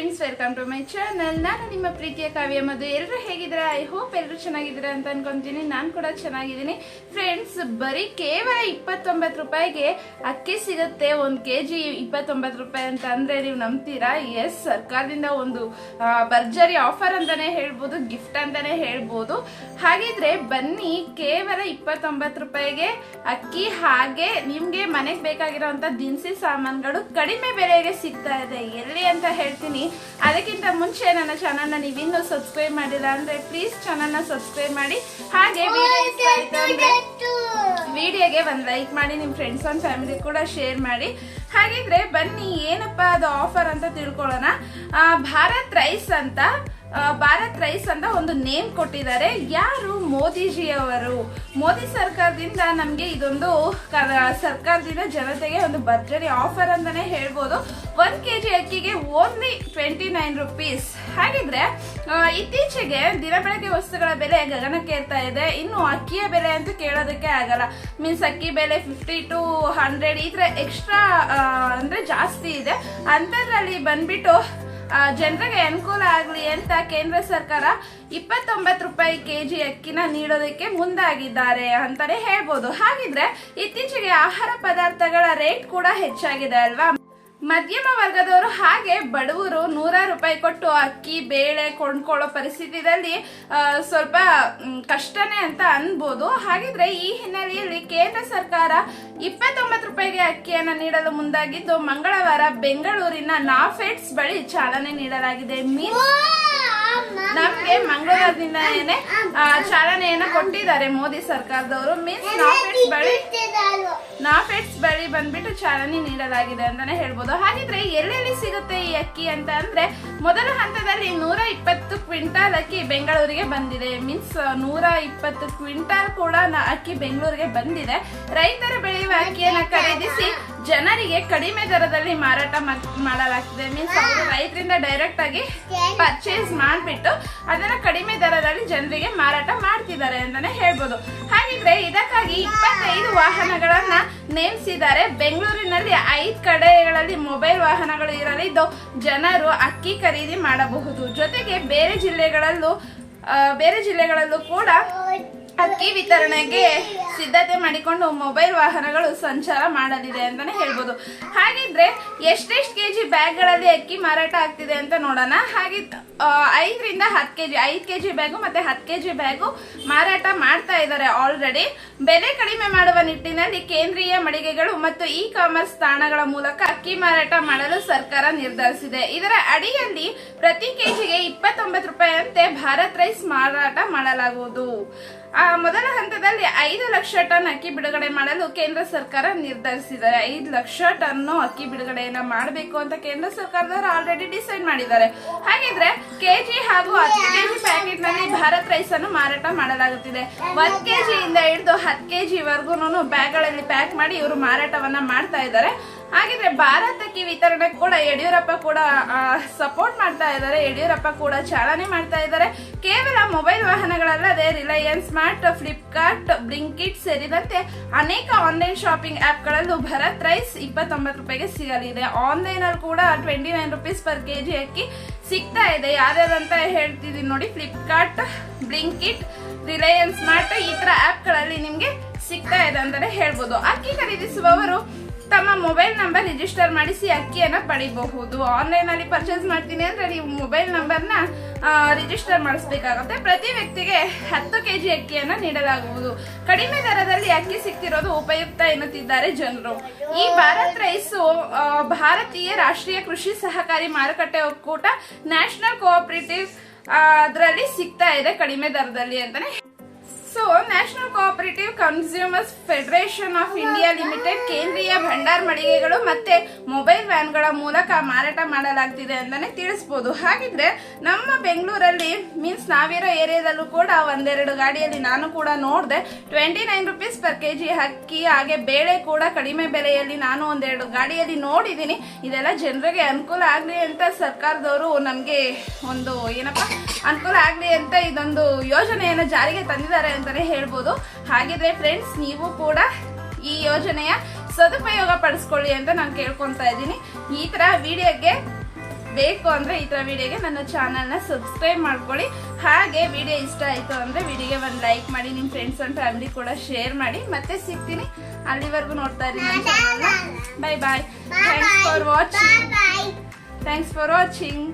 Friends, welcome to my channel. ನಾನು ನಿಮ್ಮ ಪ್ರೀತಿಯ ಕಾವ್ಯ ಮಧು. ಎಲ್ಲರೂ ಹೇಗಿದ್ದೀರಾ? ಐ ಹೋಪ್ ಎಲ್ಲರೂ ಚೆನ್ನಾಗಿದ್ದೀರಾ ಅಂತ ಅನ್ಕೊಂತೀನಿ. ನಾನು ಕೂಡ ಚೆನ್ನಾಗಿದ್ದೀನಿ. ಫ್ರೆಂಡ್ಸ್, ಬರೀ ಕೇವಲ ಇಪ್ಪತ್ತೊಂಬತ್ತು ರೂಪಾಯಿಗೆ ಅಕ್ಕಿ ಸಿಗುತ್ತೆ. ಒಂದು ಕೆ ಜಿ ಇಪ್ಪತ್ತೊಂಬತ್ತು ರೂಪಾಯಿ ಅಂತ ಅಂದರೆ ನೀವು ನಂಬ್ತೀರಾ? ಎಸ್ ಸರ್ಕಾರದಿಂದ ಒಂದು ಭರ್ಜರಿ ಆಫರ್ ಅಂತಾನೆ ಹೇಳ್ಬೋದು ಗಿಫ್ಟ್ ಅಂತಾನೆ ಹೇಳ್ಬೋದು. ಹಾಗಿದ್ರೆ ಬನ್ನಿ, ಕೇವಲ ಇಪ್ಪತ್ತೊಂಬತ್ತು ರೂಪಾಯಿಗೆ ಅಕ್ಕಿ, ಹಾಗೆ ನಿಮಗೆ ಮನೆಗೆ ಬೇಕಾಗಿರೋವಂಥ ದಿನಸಿ ಸಾಮಾನುಗಳು ಕಡಿಮೆ ಬೆಲೆಗೆ ಸಿಗ್ತಾ ಇದೆ. ಎಲ್ಲಿ ಅಂತ ಹೇಳ್ತೀನಿ ಅದಕ್ಕಿಂತ ಮುಂಚೆ ನನ್ನ ಚಾನಲ್ನ ನೀವಿನ್ನೂ ಸಬ್ಸ್ಕ್ರೈಬ್ ಮಾಡಿಲ್ಲ ಅಂದ್ರೆ ಪ್ಲೀಸ್ ಚಾನಲ್ನ ಸಬ್ಸ್ಕ್ರೈಬ್ ಮಾಡಿ. ಹಾಗೆ ವಿಡಿಯೋಗೆ ಒಂದು ಲೈಕ್ ಮಾಡಿ ನಿಮ್ಮ ಫ್ರೆಂಡ್ಸ್ ಅಂಡ್ ಫ್ಯಾಮಿಲಿ ಕೂಡ ಶೇರ್ ಮಾಡಿ. ಹಾಗಿದ್ರೆ ಬನ್ನಿ ಏನಪ್ಪಾ ಅದು ಆಫರ್ ಅಂತ ತಿಳ್ಕೊಳ್ಳೋಣ. ಭಾರತ್ ರೈಸ್ ಅಂತ ಭಾರತ್ ರೈಸ್ ಅಂತ ಒಂದು ನೇಮ್ ಕೊಟ್ಟಿದ್ದಾರೆ. ಯಾರು ಮೋದಿಜಿ ಅವರು ಮೋದಿ ಸರ್ಕಾರದಿಂದ ನಮಗೆ ಇದೊಂದು ಸರ್ಕಾರದಿಂದ ಜನತೆಗೆ ಒಂದು ಭರ್ಜರಿ ಆಫರ್ ಅಂತಾನೆ ಹೇಳ್ಬೋದು. ಒನ್ ಕೆ ಜಿ ಅಕ್ಕಿಗೆ ಓನ್ಲಿ ಟ್ವೆಂಟಿ ನೈನ್ ರುಪೀಸ್ ಹಾಗಿದ್ರೆ ಇತ್ತೀಚೆಗೆ ದಿನಬಳಕೆ ವಸ್ತುಗಳ ಬೆಲೆ ಗಗನಕ್ಕೇರ್ತಾ ಇದೆ. ಇನ್ನು ಅಕ್ಕಿಯ ಬೆಲೆ ಅಂತೂ ಕೇಳೋದಕ್ಕೆ ಆಗಲ್ಲ. ಮೀನ್ಸ್ ಅಕ್ಕಿ ಬೆಲೆ ಫಿಫ್ಟಿ ಟು ಹಂಡ್ರೆಡ್ ಈ ತರ ಎಕ್ಸ್ಟ್ರಾ ಅಂದ್ರೆ ಜಾಸ್ತಿ ಇದೆ. ಅಂತದ್ರಲ್ಲಿ ಬಂದ್ಬಿಟ್ಟು ಜನರಿಗೆ ಅನುಕೂಲ ಆಗಲಿ ಅಂತ ಕೇಂದ್ರ ಸರ್ಕಾರ ಇಪ್ಪತ್ತೊಂಬತ್ತು ರೂಪಾಯಿ ಕೆ ಜಿ ಅಕ್ಕಿನ ನೀಡೋದಕ್ಕೆ ಮುಂದಾಗಿದ್ದಾರೆ ಅಂತಾನೆ ಹೇಳ್ಬೋದು. ಹಾಗಿದ್ರೆ ಇತ್ತೀಚೆಗೆ ಆಹಾರ ಪದಾರ್ಥಗಳ ರೇಟ್ ಕೂಡ ಹೆಚ್ಚಾಗಿದೆ ಅಲ್ವಾ? ಮಧ್ಯಮ ವರ್ಗದವರು ಹಾಗೆ ಬಡವರು ನೂರಾರು ರೂಪಾಯಿ ಕೊಟ್ಟು ಅಕ್ಕಿ, ಬೇಳೆ ಕೊಂಡ್ಕೊಳ್ಳೋ ಪರಿಸ್ಥಿತಿಯಲ್ಲಿ ಸ್ವಲ್ಪ ಕಷ್ಟನೇ ಅಂತ ಅನ್ಬೋದು. ಹಾಗಿದ್ರೆ ಈ ಹಿನ್ನೆಲೆಯಲ್ಲಿ ಕೇಂದ್ರ ಸರ್ಕಾರ ಇಪ್ಪತ್ತೊಂಬತ್ತು ರೂಪಾಯಿಗೆ ಅಕ್ಕಿಯನ್ನು ನೀಡಲು ಮುಂದಾಗಿದ್ದು, ಮಂಗಳವಾರ ಬೆಂಗಳೂರಿನ ನಾಫೆಡ್ಸ್ ಬಳಿ ಚಾಲನೆ ನೀಡಲಾಗಿದೆ. ಮೀನ್ಸ್ ನಮ್ಗೆ ಮಂಗಳೂರಿನಿಂದನೇ ಚಾಲನೆಯನ್ನ ಕೊಟ್ಟಿದ್ದಾರೆ ಮೋದಿ ಸರ್ಕಾರದವರು. ಮೀನ್ಸ್ ನಾಫೆಟ್ಸ್ ಬಳಿ ನಾಫೆಟ್ಸ್ ಬಳಿ ಬಂದ್ಬಿಟ್ಟು ಚಾಲನೆ ನೀಡಲಾಗಿದೆ ಅಂತಾನೆ ಹೇಳ್ಬೋದು. ಹಾಗಿದ್ರೆ ಎಲ್ಲೆಲ್ಲಿ ಸಿಗುತ್ತೆ ಈ ಅಕ್ಕಿ ಅಂತ ಅಂದ್ರೆ ಮೊದಲ ಹಂತದಲ್ಲಿ ನೂರ ಇಪ್ಪತ್ತು ಕ್ವಿಂಟಾಲ್ ಅಕ್ಕಿ ಬೆಂಗಳೂರಿಗೆ ಬಂದಿದೆ. ಮೀನ್ಸ್ ನೂರ ಇಪ್ಪತ್ತು ಕ್ವಿಂಟಾಲ್ ಕೂಡ ಅಕ್ಕಿ ಬೆಂಗಳೂರಿಗೆ ಬಂದಿದೆ. ರೈತರು ಬೆಳೆಯುವ ಅಕ್ಕಿಯನ್ನ ಖರೀದಿಸಿ ಜನರಿಗೆ ಕಡಿಮೆ ದರದಲ್ಲಿ ಮಾರಾಟ ಮಾಡಲಾಗ್ತಿದೆ. ಮೀನ್ಸ್ ಅವರು ರೈತರಿಂದ ಡೈರೆಕ್ಟ್ ಆಗಿ ಪರ್ಚೇಸ್ ಮಾಡಿಬಿಟ್ಟು ಅದನ್ನ ಕಡಿಮೆ ದರದಲ್ಲಿ ಜನರಿಗೆ ಮಾರಾಟ ಮಾಡ್ತಿದ್ದಾರೆ ಅಂತಾನೆ ಹೇಳ್ಬೋದು. ಹಾಗಿದ್ರೆ ಇದಕ್ಕಾಗಿ ಇಪ್ಪತ್ತೈದು ವಾಹನಗಳನ್ನ ನೇಮಿಸಿದ್ದಾರೆ. ಬೆಂಗಳೂರಿನಲ್ಲಿ ಐದು ಕಡೆಗಳಲ್ಲಿ ಮೊಬೈಲ್ ವಾಹನಗಳು ಇರಲಿದ್ದು ಜನರು ಅಕ್ಕಿ ಖರೀದಿ ಮಾಡಬಹುದು. ಜೊತೆಗೆ ಬೇರೆ ಜಿಲ್ಲೆಗಳಲ್ಲೂ ಬೇರೆ ಜಿಲ್ಲೆಗಳಲ್ಲೂ ಕೂಡ ಅಕ್ಕಿ ವಿತರಣೆಗೆ ಸಿದ್ಧತೆ ಮಾಡಿಕೊಂಡು ಮೊಬೈಲ್ ವಾಹನಗಳು ಸಂಚಾರ ಮಾಡಲಿದೆ ಅಂತಾನೆ ಹೇಳ್ಬೋದು. ಹಾಗಿದ್ರೆ ಎಷ್ಟೆಷ್ಟು ಕೆ ಕೆಜಿ ಬ್ಯಾಗ್ಗಳಲ್ಲಿ ಅಕ್ಕಿ ಮಾರಾಟ ಆಗ್ತಿದೆ ಅಂತ ನೋಡೋಣ. ಹಾಗೆ ಐದರಿಂದ ಹತ್ತು ಕೆಜಿ, ಐದು ಕೆ ಜಿ ಬ್ಯಾಗು ಮತ್ತೆ ಹತ್ತು ಕೆ ಜಿ ಬ್ಯಾಗು ಮಾರಾಟ ಮಾಡ್ತಾ ಇದ್ದಾರೆ ಆಲ್ರೆಡಿ ಬೆಲೆ ಕಡಿಮೆ ಮಾಡುವ ನಿಟ್ಟಿನಲ್ಲಿ ಕೇಂದ್ರೀಯ ಮಳಿಗೆಗಳು ಮತ್ತು ಇ ಕಾಮರ್ಸ್ ತಾಣಗಳ ಮೂಲಕ ಅಕ್ಕಿ ಮಾರಾಟ ಮಾಡಲು ಸರ್ಕಾರ ನಿರ್ಧರಿಸಿದೆ. ಇದರ ಅಡಿಯಲ್ಲಿ ಪ್ರತಿ ಕೆಜಿಗೆ ಇಪ್ಪತ್ತೊಂಬತ್ತು ರೂಪಾಯಿಯಂತೆ ಭಾರತ್ ರೈಸ್ ಮಾರಾಟ ಮಾಡಲಾಗುವುದು. ಮೊದಲ ಹಂತದಲ್ಲಿ ಐದು ಲಕ್ಷ ಟನ್ ಅಕ್ಕಿ ಬಿಡುಗಡೆ ಮಾಡಲು ಕೇಂದ್ರ ಸರ್ಕಾರ ನಿರ್ಧರಿಸಿದ್ದಾರೆ. ಐದು ಲಕ್ಷ ಟನ್ ಅಕ್ಕಿ ಬಿಡುಗಡೆಯನ್ನ ಮಾಡಬೇಕು ಅಂತ ಕೇಂದ್ರ ಸರ್ಕಾರದವರು ಆಲ್ರೆಡಿ ಡಿಸೈಡ್ ಮಾಡಿದ್ದಾರೆ. ಹಾಗಿದ್ರೆ ಕೆಜಿ ಹಾಗೂ ಹತ್ತು ಕೆಜಿ ಪ್ಯಾಕೆಟ್ನಲ್ಲಿ ಭಾರತ್ ರೈಸ್ ಅನ್ನು ಮಾರಾಟ ಮಾಡಲಾಗುತ್ತಿದೆ. ಒಂದ್ ಕೆಜಿ ಇಂದ ಹಿಡಿದು ಹತ್ತು ಕೆಜಿ ವರ್ಗೂನು ಬ್ಯಾಗ್ಗಳಲ್ಲಿ ಪ್ಯಾಕ್ ಮಾಡಿ ಇವರು ಮಾರಾಟವನ್ನ ಮಾಡ್ತಾ ಇದ್ದಾರೆ. ಹಾಗಿದ್ರೆ ಭಾರತಕ್ಕೆ ವಿತರಣೆ ಕೂಡ ಯಡಿಯೂರಪ್ಪ ಕೂಡ ಸಪೋರ್ಟ್ ಮಾಡ್ತಾ ಇದ್ದಾರೆ. ಯಡಿಯೂರಪ್ಪ ಕೂಡ ಚಾಲನೆ ಮಾಡ್ತಾ ಇದ್ದಾರೆ. ಕೇವಲ ಮೊಬೈಲ್ ವಾಹನಗಳಲ್ಲದೆ ರಿಲಯನ್ಸ್ ಸ್ಮಾರ್ಟ್, ಫ್ಲಿಪ್ಕಾರ್ಟ್, ಬ್ಲಿಂಕಿಟ್ ಸೇರಿದಂತೆ ಅನೇಕ ಆನ್ಲೈನ್ ಶಾಪಿಂಗ್ ಆ್ಯಪ್ಗಳಲ್ಲೂ ಭರತ್ ರೈಸ್ ಇಪ್ಪತ್ತೊಂಬತ್ತು ರೂಪಾಯಿಗೆ ಸಿಗಲಿದೆ. ಆನ್ಲೈನ್ ಅಲ್ಲಿ ಕೂಡ twenty nine rupees per K G ಅಕ್ಕಿ ಸಿಗ್ತಾ ಇದೆ. ಯಾರ್ಯಾರಂತ ಹೇಳ್ತಿದೀನಿ ನೋಡಿ. ಫ್ಲಿಪ್ಕಾರ್ಟ್, ಬ್ಲಿಂಕಿಟ್, ರಿಲಯನ್ಸ್ ಸ್ಮಾರ್ಟ್ ಈ ತರ ಆ್ಯಪ್ಗಳಲ್ಲಿ ನಿಮಗೆ ಸಿಗ್ತಾ ಇದೆ ಅಂತಾನೆ ಹೇಳ್ಬೋದು. ಅಕ್ಕಿ ಖರೀದಿಸುವವರು ತಮ್ಮ ಮೊಬೈಲ್ ನಂಬರ್ ರಿಜಿಸ್ಟರ್ ಮಾಡಿಸಿ ಅಕ್ಕಿಯನ್ನು ಪಡಿಬಹುದು. ಆನ್ಲೈನ್ ಅಲ್ಲಿ ಪರ್ಚೇಸ್ ಮಾಡ್ತೀನಿ ಅಂದ್ರೆ ನೀವು ಮೊಬೈಲ್ ನಂಬರ್ನ ರಿಜಿಸ್ಟರ್ ಮಾಡಿಸ್ಬೇಕಾಗುತ್ತೆ. ಪ್ರತಿ ವ್ಯಕ್ತಿಗೆ ಹತ್ತು ಕೆಜಿ ಅಕ್ಕಿಯನ್ನು ನೀಡಲಾಗುವುದು. ಕಡಿಮೆ ದರದಲ್ಲಿ ಅಕ್ಕಿ ಸಿಗ್ತಿರೋದು ಉಪಯುಕ್ತ ಎನ್ನುತ್ತಿದ್ದಾರೆ ಜನರು. ಈ ಭಾರತ್ ರೈಸ್ ಭಾರತೀಯ ರಾಷ್ಟ್ರೀಯ ಕೃಷಿ ಸಹಕಾರಿ ಮಾರುಕಟ್ಟೆ ಒಕ್ಕೂಟ ನ್ಯಾಷನಲ್ ಕೋಆಪರೇಟಿವ್ ಅದರಲ್ಲಿ ಸಿಗ್ತಾ ಇದೆ ಕಡಿಮೆ ದರದಲ್ಲಿ ಅಂತಾನೆ national cooperative consumers federation of India limited, ಕೇಂದ್ರೀಯ ಭಂಡಾರ ಮಳಿಗೆಗಳು ಮತ್ತೆ ಮೊಬೈಲ್ ವ್ಯಾನ್ಗಳ ಮೂಲಕ ಮಾರಾಟ ಮಾಡಲಾಗ್ತಿದೆ ಅಂತಾನೆ ತಿಳಿಸ್ಬೋದು. ಹಾಗಿದ್ರೆ ನಮ್ಮ ಬೆಂಗಳೂರಲ್ಲಿ ಮೀನ್ಸ್ ನಾವಿರೋ ಏರಿಯಾದಲ್ಲೂ ಕೂಡ ಒಂದೆರಡು ಗಾಡಿಯಲ್ಲಿ ನಾನು ಕೂಡ ನೋಡಿದೆ, twenty nine rupees per KG ಅಕ್ಕಿ, ಹಾಗೆ ಬೇಳೆ ಕೂಡ ಕಡಿಮೆ ಬೆಲೆಯಲ್ಲಿ ನಾನು ಒಂದೆರಡು ಗಾಡಿಯಲ್ಲಿ ನೋಡಿದ್ದೀನಿ. ಇದೆಲ್ಲ ಜನರಿಗೆ ಅನುಕೂಲ ಆಗಲಿ ಅಂತ ಸರ್ಕಾರದವರು ನಮಗೆ ಒಂದು ಏನಪ್ಪ ಅನುಕೂಲ ಆಗಲಿ ಅಂತ ಇದೊಂದು ಯೋಜನೆಯನ್ನು ಜಾರಿಗೆ ತಂದಿದ್ದಾರೆ ಅಂತಲೇ ಹೇಳ್ಬೋದು. ಹಾಗಿದ್ರೆ ಫ್ರೆಂಡ್ಸ್ ನೀವು ಕೂಡ ಈ ಯೋಜನೆಯ ಸದುಪಯೋಗ ಪಡಿಸ್ಕೊಳ್ಳಿ ಅಂತ ನಾನು ಕೇಳ್ಕೊತಾ ಇದ್ದೀನಿ. ಈ ತರ ವಿಡಿಯೋಗೆ ಬೇಕು ಅಂದರೆ ಈ ಥರ ವಿಡಿಯೋಗೆ ನನ್ನ ಚಾನಲ್ನ ಸಬ್ಸ್ಕ್ರೈಬ್ ಮಾಡ್ಕೊಳ್ಳಿ. ಹಾಗೆ ವಿಡಿಯೋ ಇಷ್ಟ ಆಯಿತು ಅಂದರೆ ವಿಡಿಯೋಗೆ ಒಂದು ಲೈಕ್ ಮಾಡಿ ನಿಮ್ಮ ಫ್ರೆಂಡ್ಸ್ ಆ್ಯಂಡ್ ಫ್ಯಾಮಿಲಿ ಕೂಡ ಶೇರ್ ಮಾಡಿ. ಮತ್ತೆ ಸಿಗ್ತೀನಿ. ಅಲ್ಲಿವರೆಗೂ ನೋಡ್ತಾ ಇರಿ ನನ್ನ ಚಾನಲ್ನ bye bye thanks for watching. Thanks for watching.